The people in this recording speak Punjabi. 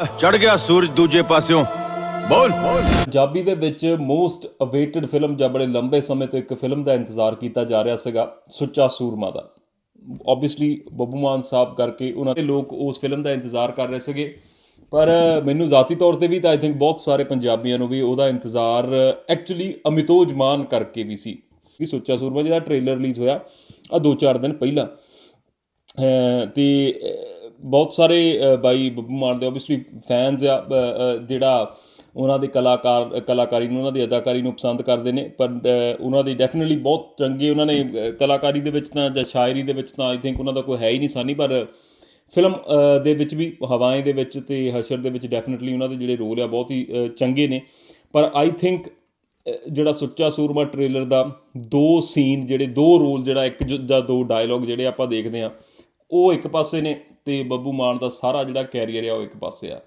ਚੜ ਗਿਆ ਸੂਰਜ ਦੂਜੇ ਪਾਸਿਓਂ। ਬੋਲ। ਪੰਜਾਬੀ ਦੇ ਵਿੱਚ ਮੋਸਟ ਅਵੇਟਡ ਫਿਲਮ ਜਾਂ ਬੜੇ ਲੰਬੇ ਸਮੇਂ ਤੋਂ ਇੱਕ ਫਿਲਮ ਦਾ ਇੰਤਜ਼ਾਰ ਕੀਤਾ ਜਾ ਰਿਹਾ ਸੀਗਾ, ਸੁੱਚਾ ਸੂਰਮਾ ਦਾ। ਆਬਵੀਅਸਲੀ ਬੱਬੂ ਮਾਨ ਸਾਹਿਬ ਕਰਕੇ ਉਹਨਾਂ ਦੇ ਲੋਕ ਉਸ ਫਿਲਮ ਦਾ ਇੰਤਜ਼ਾਰ ਕਰ ਰਹੇ ਸੀਗੇ। ਪਰ ਮੈਨੂੰ ਜ਼ਾਤੀ ਤੌਰ ਤੇ ਵੀ ਤਾਂ ਆਈ ਥਿੰਕ ਬਹੁਤ ਸਾਰੇ ਪੰਜਾਬੀਆਂ ਨੂੰ ਵੀ ਉਹਦਾ ਇੰਤਜ਼ਾਰ ਐਕਚੁਅਲੀ ਅਮਿਤੋਜ ਮਾਨ ਕਰਕੇ ਵੀ ਸੀ ਕਿ ਸੁੱਚਾ ਸੂਰਮਾ ਜਿਹਦਾ ਟ੍ਰੇਲਰ ਰਿਲੀਜ਼ ਹੋਇਆ ਆ 2-4 ਦਿਨ ਪਹਿਲਾਂ। ਤੇ ਬਹੁਤ ਸਾਰੇ ਬਾਈ ਬੱਬੂ ਮਾਨ ਦੇ ਆਬਵੀਅਸਲੀ ਫੈਨਸ ਆ ਜਿਹੜਾ ਉਹਨਾਂ ਦੇ ਕਲਾਕਾਰ, ਕਲਾਕਾਰੀ ਨੂੰ, ਉਹਨਾਂ ਦੀ ਅਦਾਕਾਰੀ ਨੂੰ ਪਸੰਦ ਕਰਦੇ ਨੇ, ਪਰ ਉਹਨਾਂ ਦੀ ਡੈਫੀਨਿਟਲੀ ਬਹੁਤ ਚੰਗੇ ਉਹਨਾਂ ਨੇ ਕਲਾਕਾਰੀ ਦੇ ਵਿੱਚ ਤਾਂ ਜਾਂ ਸ਼ਾਇਰੀ ਦੇ ਵਿੱਚ ਤਾਂ ਆਈ ਥਿੰਕ ਉਹਨਾਂ ਦਾ ਕੋਈ ਹੈ ਹੀ ਨਹੀਂ ਸਾਨੀ, ਪਰ ਫਿਲਮ ਦੇ ਵਿੱਚ ਵੀ, ਹਵਾਏ ਦੇ ਵਿੱਚ ਤੇ ਹਸ਼ਰ ਦੇ ਵਿੱਚ ਡੈਫੀਨਿਟਲੀ ਉਹਨਾਂ ਦੇ ਜਿਹੜੇ ਰੋਲ ਆ ਬਹੁਤ ਹੀ ਚੰਗੇ ਨੇ, ਪਰ ਆਈ ਥਿੰਕ ਜਿਹੜਾ ਸੁੱਚਾ ਸੂਰਮਾ ਟ੍ਰੇਲਰ ਦਾ ਦੋ ਸੀਨ ਜਿਹੜੇ, ਦੋ ਰੋਲ ਜਿਹੜਾ ਇੱਕ ਜ- ਜਾਂ ਦੋ ਡਾਇਲੌਗ ਜਿਹੜੇ ਆਪਾਂ ਦੇਖਦੇ ਆ ਉਹ ਇੱਕ ਪਾਸੇ ਨੇ ਤੇ ਬੱਬੂ ਮਾਨ ਦਾ ਸਾਰਾ ਜਿਹੜਾ ਕੈਰੀਅਰ ਆ ਉਹ ਇੱਕ ਪਾਸੇ ਆ।